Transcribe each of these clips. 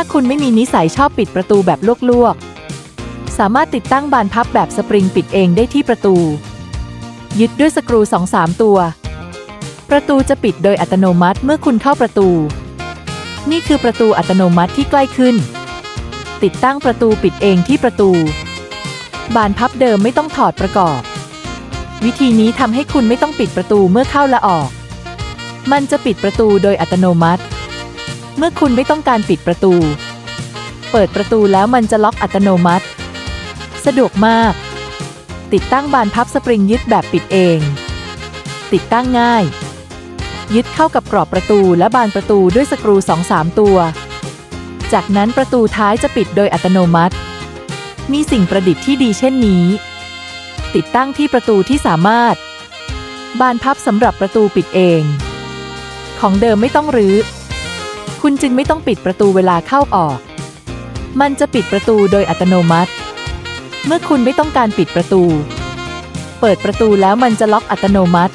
ถ้าคุณไม่มีนิสัยชอบปิดประตูแบบลวกๆ สามารถติดตั้งบานพับแบบสปริงปิดเองได้ที่ประตู ยึดด้วยสกรู 2-3 ตัว ประตูจะปิดโดยอัตโนมัติเมื่อคุณเข้าประตู นี่คือประตูอัตโนมัติที่ใกล้ขึ้น ติดตั้งประตูปิดเองที่ประตู บานพับเดิมไม่ต้องถอดประกอบ วิธีนี้ทำให้คุณไม่ต้องปิดประตูเมื่อเข้าและออก มันจะปิดประตูโดยอัตโนมัติ เมื่อคุณไม่ต้องการปิดประตู เปิดประตูแล้วมันจะล็อกอัตโนมัติ สะดวกมาก ติดตั้งบานพับสปริงยึดแบบปิดเอง ติดตั้งง่าย ยึดเข้ากับกรอบประตูและบานประตูด้วยสกรู2-3 ตัว จากนั้นประตูท้ายจะปิดโดยอัตโนมัติ มีสิ่งประดิษฐ์ที่ดีเช่นนี้ ติดตั้งที่ประตูที่สามารถ บานพับสำหรับประตูปิดเอง ของเดิมไม่ต้องรื้อ คุณจึงไม่ต้องปิดประตูเวลาเข้าออก มันจะปิดประตูโดยอัตโนมัติ เมื่อคุณไม่ต้องการปิดประตู เปิดประตูแล้วมันจะล็อกอัตโนมัติ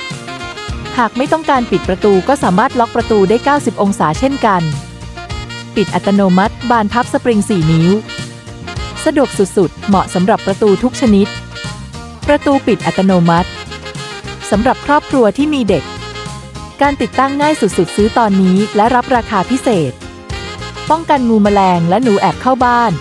หากไม่ต้องการปิดประตูก็สามารถล็อกประตูได้ 90 องศาเช่นกัน ปิดอัตโนมัติ บานพับสปริง 4 นิ้ว สะดวกสุดๆ เหมาะสำหรับประตูทุกชนิด ประตูปิดอัตโนมัติสำหรับครอบครัวที่มีเด็ก การติดตั้งง่ายสุดๆ ซื้อตอนนี้และรับราคาพิเศษ ป้องกันงูแมลงและหนูแอบเข้าบ้าน